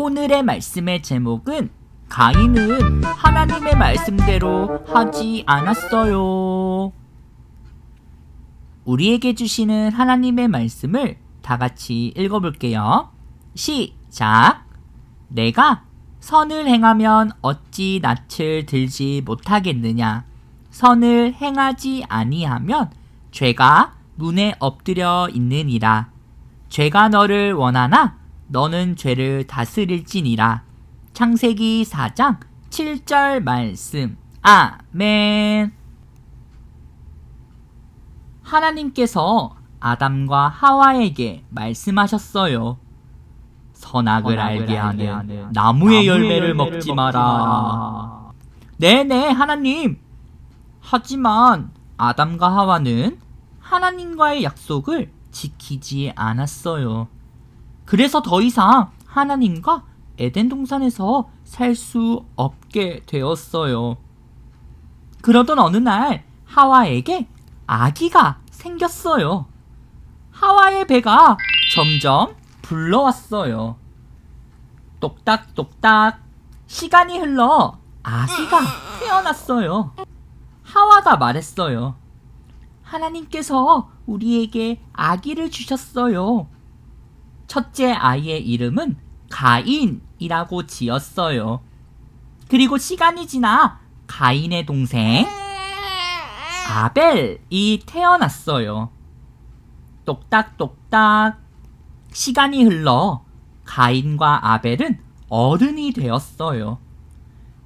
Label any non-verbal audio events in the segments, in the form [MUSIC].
오늘의 말씀의 제목은 가인은 하나님의 말씀대로 하지 않았어요. 우리에게 주시는 하나님의 말씀을 다 같이 읽어볼게요. 시작. 내가 선을 행하면 어찌 낯을 들지 못하겠느냐. 선을 행하지 아니하면 죄가 문에 엎드려 있느니라. 죄가 너를 원하나 너는 죄를 다스릴지니라. 창세기 4장 7절 말씀. 아멘. 하나님께서 아담과 하와에게 말씀하셨어요. 선악을 알게 하는 나무의 열매를 먹지 마라. 네네, 하나님. 하지만 아담과 하와는 하나님과의 약속을 지키지 않았어요. 그래서 더 이상 하나님과 에덴 동산에서 살 수 없게 되었어요. 그러던 어느 날 하와에게 아기가 생겼어요. 하와의 배가 점점 불러왔어요. 똑딱똑딱 시간이 흘러 아기가 태어났어요. 하와가 말했어요. 하나님께서 우리에게 아기를 주셨어요. 첫째 아이의 이름은 가인이라고 지었어요. 그리고 시간이 지나 가인의 동생 아벨이 태어났어요. 똑딱똑딱 시간이 흘러 가인과 아벨은 어른이 되었어요.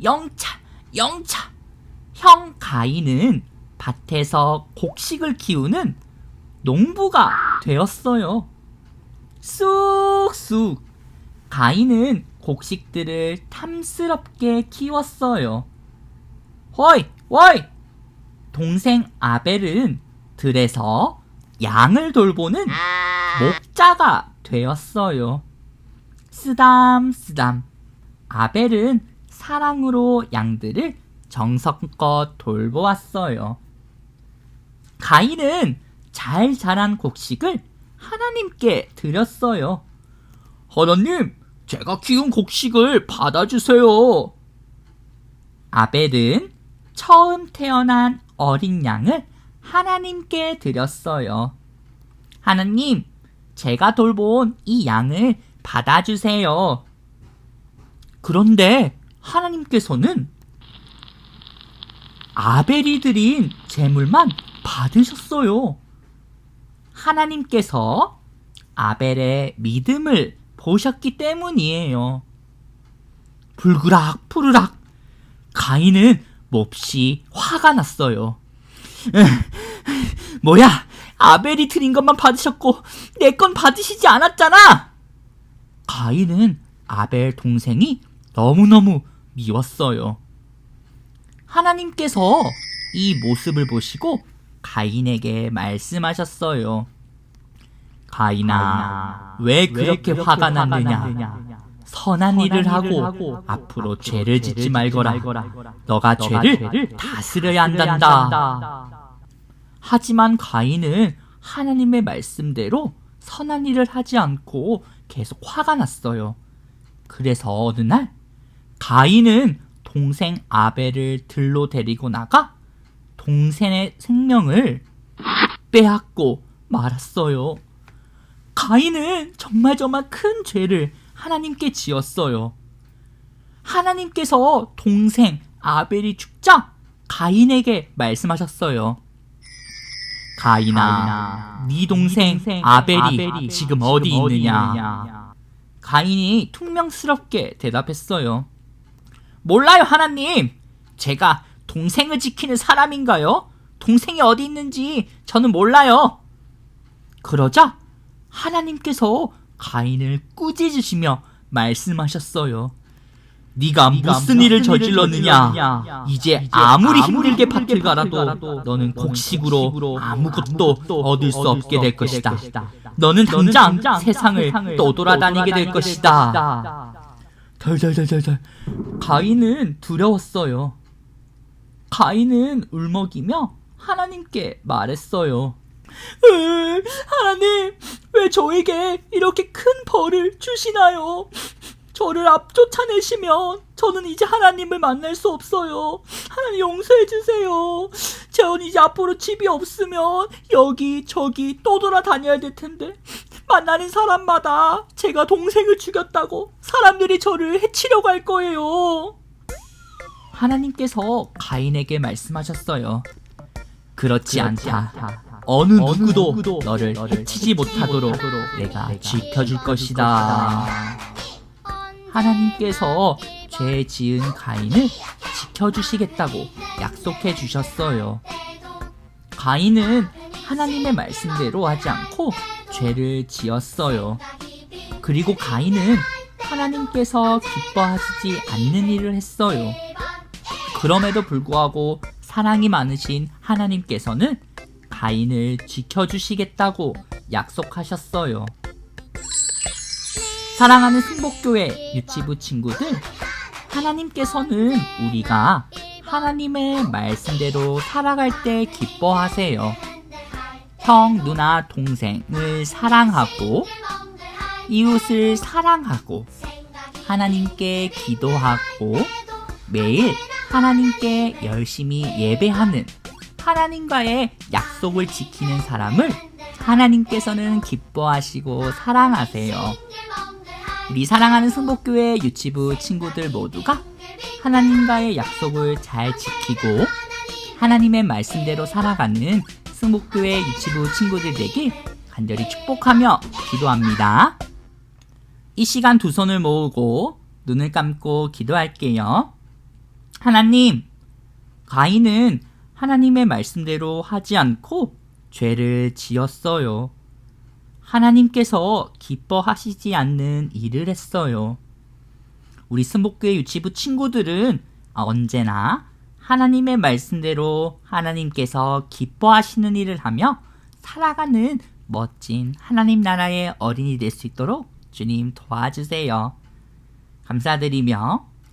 영차, 영차. 형 가인은 밭에서 곡식을 키우는 농부가 되었어요. 쑥쑥 가인은 곡식들을 탐스럽게 키웠어요. 허이, 허이! 동생 아벨은 들에서 양을 돌보는 목자가 되었어요. 쓰담 쓰담. 아벨은 사랑으로 양들을 정성껏 돌보았어요. 가인은 잘 자란 곡식을 하나님께 드렸어요. 하나님, 제가 키운 곡식을 받아주세요. 아벨은 처음 태어난 어린 양을 하나님께 드렸어요. 하나님, 제가 돌본 이 양을 받아주세요. 그런데 하나님께서는 아벨이 드린 재물만 받으셨어요. 하나님께서 아벨의 믿음을 보셨기 때문이에요. 불그락 푸르락 가인은 몹시 화가 났어요. [LAUGHS] 뭐야 아벨이 드린 것만 받으셨고 내 건 받으시지 않았잖아. 가인은 아벨 동생이 너무너무 미웠어요. 하나님께서 이 모습을 보시고 가인에게 말씀하셨어요. 가인아, 왜 그렇게 화가 났느냐? 선한 일을 하고 앞으로 죄를 짓지 말거라. 너가 죄를 다스려야 한단다. 하지만 가인은 하나님의 말씀대로 선한 일을 하지 않고 계속 화가 났어요. 그래서 어느 날 가인은 동생 아벨을 들로 데리고 나가 동생의 생명을 빼앗고 말았어요. 가인은 정말 정말 큰 죄를 하나님께 지었어요. 하나님께서 동생 아벨이 죽자 가인에게 말씀하셨어요. 가인아, 네 동생 아벨이 지금 어디 있느냐? 가인이 퉁명스럽게 대답했어요. 몰라요, 하나님. 제가 동생을 지키는 사람인가요? 동생이 어디 있는지 저는 몰라요. 그러자 하나님께서 가인을 꾸짖으시며 말씀하셨어요. 네가 무슨 일을 저질렀느냐? 이제 아무리 힘들게 밭을 갈아도 너는 곡식으로 아무것도 얻을 수 없게 될 것이다. 너는 당장 세상을 떠돌아다니게 될 것이다. 덜덜덜덜덜. 가인은 두려웠어요. 가인은 울먹이며 하나님께 말했어요. 으, 하나님, 왜 저에게 이렇게 큰 벌을 주시나요? 저를 앞 쫓아내시면 저는 이제 하나님을 만날 수 없어요. 하나님 용서해 주세요. 저는 이제 앞으로 집이 없으면 여기 저기 떠돌아 다녀야 될 텐데 만나는 사람마다 제가 동생을 죽였다고 사람들이 저를 해치려고 할 거예요. 하나님께서 가인에게 말씀하셨어요. 그렇지 않다. 어느 누구도 너를 해치지 못하도록 내가 지켜줄 것이다. 하나님께서 죄 지은 가인을 지켜주시겠다고 약속해 주셨어요. 가인은 하나님의 말씀대로 하지 않고 죄를 지었어요. 그리고 가인은 하나님께서 기뻐하시지 않는 일을 했어요. 그럼에도 불구하고 사랑이 많으신 하나님께서는 가인을 지켜주시겠다고 약속하셨어요. 사랑하는 승복교회 유치부 친구들, 하나님께서는 우리가 하나님의 말씀대로 살아갈 때 기뻐하세요. 형, 누나, 동생을 사랑하고, 이웃을 사랑하고, 하나님께 기도하고, 매일 하나님께 열심히 예배하는 하나님과의 약속을 지키는 사람을 하나님께서는 기뻐하시고 사랑하세요. 우리 사랑하는 승복교회 유치부 친구들 모두가 하나님과의 약속을 잘 지키고 하나님의 말씀대로 살아가는 승복교회 유치부 친구들 되길 간절히 축복하며 기도합니다. 이 시간 두 손을 모으고 눈을 감고 기도할게요. 하나님, 가인은 하나님의 말씀대로 하지 않고 죄를 지었어요. 하나님께서 기뻐하시지 않는 일을 했어요. 우리 승복교회 유치부 친구들은 언제나 하나님의 말씀대로 하나님께서 기뻐하시는 일을 하며 살아가는 멋진 하나님 나라의 어린이 될 수 있도록 주님 도와주세요. 감사드리며